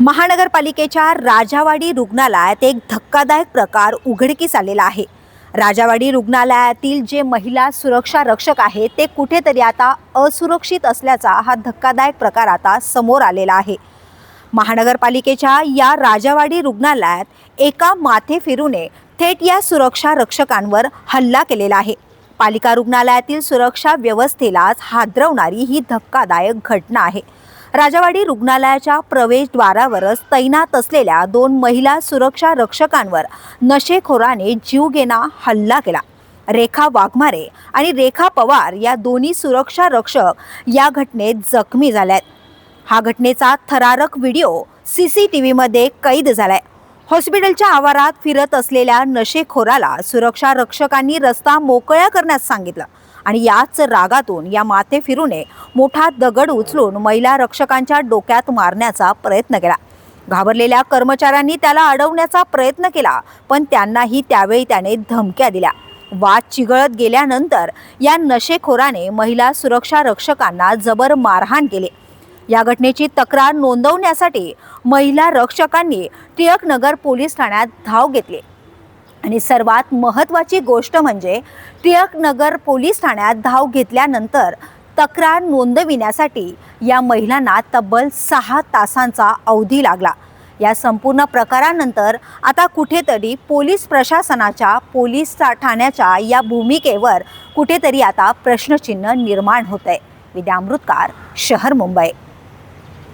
महानगरपालिकेच्या राजावाडी रुग्णालयात एक धक्कादायक प्रकार उघडकीस आलेला आहे. राजावाडी रुग्णालयातील जे महिला सुरक्षा रक्षक आहेत ते कुठेतरी आता असुरक्षित असल्याचा हा धक्कादायक प्रकार आता समोर आलेला आहे. महानगरपालिकेच्या या राजावाडी रुग्णालयात एका माथे फिरूने थेट या सुरक्षा रक्षकांवर हल्ला केलेला आहे. पालिका रुग्णालयातील सुरक्षा व्यवस्थेलाच हादरवणारी ही धक्कादायक घटना आहे. राजावाडी रुग्णालयाच्या प्रवेशद्वारावरच तैनात असलेल्या दोन महिला सुरक्षा रक्षकांवर नशेखोराने जीवघेणा हल्ला केला. रेखा वाघमारे आणि रेखा पवार या दोन्ही सुरक्षा रक्षक या घटनेत जखमी झाल्यात. हा घटनेचा थरारक व्हिडिओ सी सी टी व्हीमध्ये कैद झालाय. हॉस्पिटलच्या आवारात फिरत असलेल्या नशेखोराला सुरक्षा रक्षकांनी रस्ता मोकळा करण्यास सांगितलं. आणि याच रागातून या माथे फिरूने मोठा दगड उचलून महिला रक्षकांच्या डोक्यात मारण्याचा प्रयत्न केला. घाबरलेल्या कर्मचाऱ्यांनी त्याला अडवण्याचा प्रयत्न केला पण त्यांनाही त्यावेळी त्याने धमक्या दिल्या. वाद चिघळत गेल्यानंतर या नशेखोराने महिला सुरक्षा रक्षकांना जबर मारहाण केले. या घटनेची तक्रार नोंदवण्यासाठी महिला रक्षकांनी टिळकनगर पोलीस ठाण्यात धाव घेतली. आणि सर्वात महत्त्वाची गोष्ट म्हणजे टिळकनगर पोलीस ठाण्यात धाव घेतल्यानंतर तक्रार नोंदविण्यासाठी या महिलांना तब्बल सहा तासांचा अवधी लागला. या संपूर्ण प्रकारानंतर आता कुठेतरी पोलीस प्रशासनाच्या पोलीस ठाण्याच्या या भूमिकेवर कुठेतरी आता प्रश्नचिन्ह निर्माण होत आहे विद्यामृतकार शहर मुंबई.